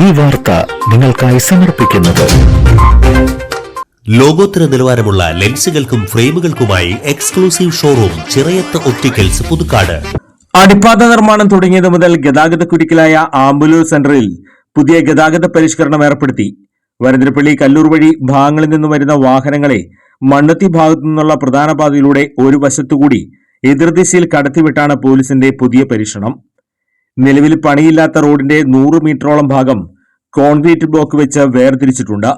ഈ വാർത്ത നിങ്ങൾക്കായി സമർപ്പിക്കുന്നത്. ലോകോത്തര നിലവാരമുള്ള ലെൻസുകൾക്കും ഫ്രെയിമുകൾക്കുമായി exclusive showroom Chirayath opticals Puthukkad. അടിപ്പാത നിർമ്മാണം തുടങ്ങിയത് മുതൽ ഗതാഗത കുരുക്കിലായ ആംബുലൂർ സെന്ററിൽ പുതിയ ഗതാഗത പരിഷ്കരണം ഏർപ്പെടുത്തി. വരന്തരപ്പള്ളി കല്ലൂർ വഴി ഭാഗങ്ങളിൽ നിന്നും വരുന്ന വാഹനങ്ങളെ മണ്ണത്തി ഭാഗത്തു നിന്നുള്ള പ്രധാന പാതയിലൂടെ ഒരു വശത്തുകൂടി എതിർദിശയിൽ കടത്തിവിട്ടാണ് പോലീസിന്റെ പുതിയ പരീക്ഷണം. നിലവിൽ പണിയില്ലാത്ത റോഡിന്റെ നൂറ് മീറ്ററോളം ഭാഗം കോൺക്രീറ്റ് ബ്ലോക്ക് വെച്ച് വേർതിരിച്ചിട്ടുണ്ട്.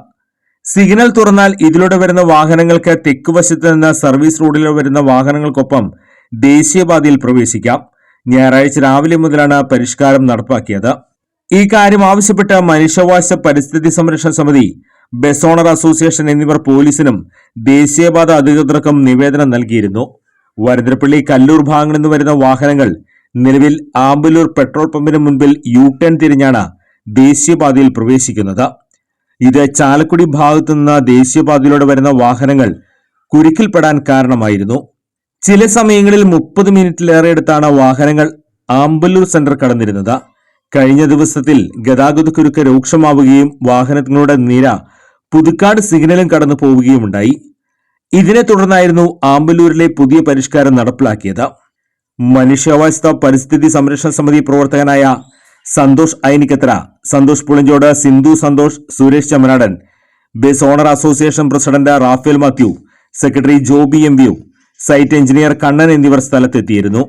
സിഗ്നൽ തുറന്നാൽ ഇതിലൂടെ വരുന്ന വാഹനങ്ങൾക്ക് തെക്ക് വശത്ത് നിന്ന് സർവീസ് റോഡിലൂടെ വരുന്ന വാഹനങ്ങൾക്കൊപ്പം ദേശീയപാതയിൽ പ്രവേശിക്കാം. ഞായറാഴ്ച രാവിലെ മുതലാണ് പരിഷ്കാരം നടപ്പാക്കിയത്. ഈ കാര്യം ആവശ്യപ്പെട്ട് മനുഷ്യാവകാശ പരിസ്ഥിതി സംരക്ഷണ സമിതി ബസ് ഓണർ അസോസിയേഷൻ എന്നിവർ പോലീസിനും ദേശീയപാത അധികൃതർക്കും നിവേദനം നൽകിയിരുന്നു. വരന്തരപ്പള്ളി കല്ലൂർ ഭാഗങ്ങളിൽ നിന്ന് വരുന്ന വാഹനങ്ങൾ നിലവിൽ ആമ്പലൂർ പെട്രോൾ പമ്പിന് മുൻപിൽ യു ടേൺ തിരിഞ്ഞാണ് ദേശീയപാതയിൽ പ്രവേശിക്കുന്നത്. ഇത് ചാലക്കുടി ഭാഗത്തു നിന്ന് ദേശീയപാതയിലൂടെ വരുന്ന വാഹനങ്ങൾ കുരുക്കിൽപ്പെടാൻ കാരണമായിരുന്നു. ചില സമയങ്ങളിൽ മുപ്പത് മിനിറ്റിലേറെ എടുത്താണ് വാഹനങ്ങൾ ആമ്പല്ലൂർ സെന്റർ കടന്നിരുന്നത്. കഴിഞ്ഞ ദിവസത്തിൽ ഗതാഗതക്കുരുക്ക് രൂക്ഷമാവുകയും വാഹനങ്ങളുടെ നിര പുതുക്കാട് സിഗ്നലും കടന്നു പോവുകയുമുണ്ടായി ഇതിനെ തുടർന്നായിരുന്നു ആമ്പല്ലൂരിലെ പുതിയ പരിഷ്കാരം നടപ്പിലാക്കിയത്. മനുഷ്യാവകാശ പരിസ്ഥിതി സംരക്ഷണ സമിതി പ്രവർത്തകനായ Santhosh Ainikkathra Santhosh Pulinchode Sindhu Santhosh Suresh Chamanadan bus owner association president Raphael Mathew secretary Joby M view site engineer Kannan എന്നിവർ സ്ഥലത്തെത്തിയിരുന്നു.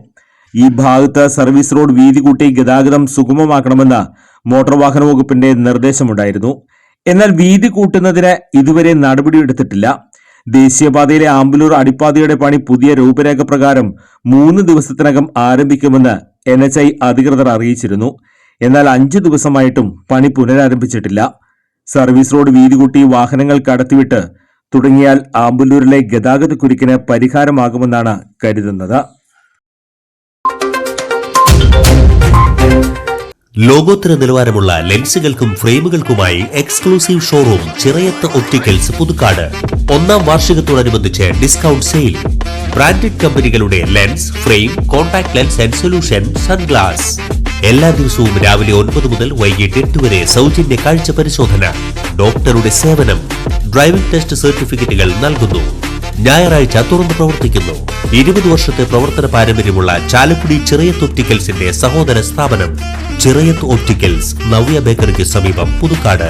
ഈ ഭാഗത്ത് സർവീസ് റോഡ് വീതി കൂട്ടി ഗതാഗതം സുഗമമാക്കണമെന്ന് മോട്ടോർ വാഹന വകുപ്പിന്റെ നിർദ്ദേശമുണ്ടായിരുന്നു. എന്നാൽ വീതി കൂട്ടുന്നതിന് ഇതുവരെ നടപടിയെടുത്തിട്ടില്ല. ദേശീയപാതയിലെ ആമ്പലൂർ അടിപ്പാതയുടെ പണി പുതിയ രൂപരേഖ പ്രകാരം മൂന്ന് ദിവസത്തിനകം ആരംഭിക്കുമെന്ന് എൻ എച്ച് ഐ അധികൃതർ അറിയിച്ചിരുന്നു. എന്നാൽ അഞ്ചു ദിവസമായിട്ടും പണി പുനരാരംഭിച്ചിട്ടില്ല. സർവീസ് റോഡ് വീതികൂട്ടി വാഹനങ്ങൾ കടത്തിവിട്ട് തുടങ്ങിയാൽ ആമ്പല്ലൂരിലെ ഗതാഗത കുരുക്കിന് പരിഹാരമാകുമെന്നാണ് കരുതുന്നത്. ലോകോത്തര നിലവാരമുള്ള ലെൻസുകൾക്കും ഫ്രെയിമുകൾക്കുമായി exclusive showroom Chirayath opticals Puthukkad. ഒന്നാം വാർഷികത്തോടനുബന്ധിച്ച് ഡിസ്കൗണ്ട് സെയിൽ. ബ്രാൻഡഡ് കമ്പനികളുടെ lens frame contact lens and solution sunglass. എല്ലാ ദിവസവും രാവിലെ ഒൻപത് മുതൽ വൈകിട്ട് എട്ട് വരെ സൗജന്യ കാഴ്ച പരിശോധന. ഡോക്ടറുടെ സേവനം ഡ്രൈവിംഗ് ടെസ്റ്റ് സർട്ടിഫിക്കറ്റുകൾ നൽകുന്നു. ഞായറാഴ്ച തുറന്നു പ്രവർത്തിക്കുന്നു. ഇരുപത് വർഷത്തെ പ്രവർത്തന പാരമ്പര്യമുള്ള ചാലക്കുടി ചിറയത്ത് ഒപ്റ്റിക്കൽസിന്റെ സഹോദര സ്ഥാപനം ചിറയത്ത് ഒപ്റ്റിക്കൽസ് നവ്യ ബേക്കറിക്ക് സമീപം പുതുക്കാട്.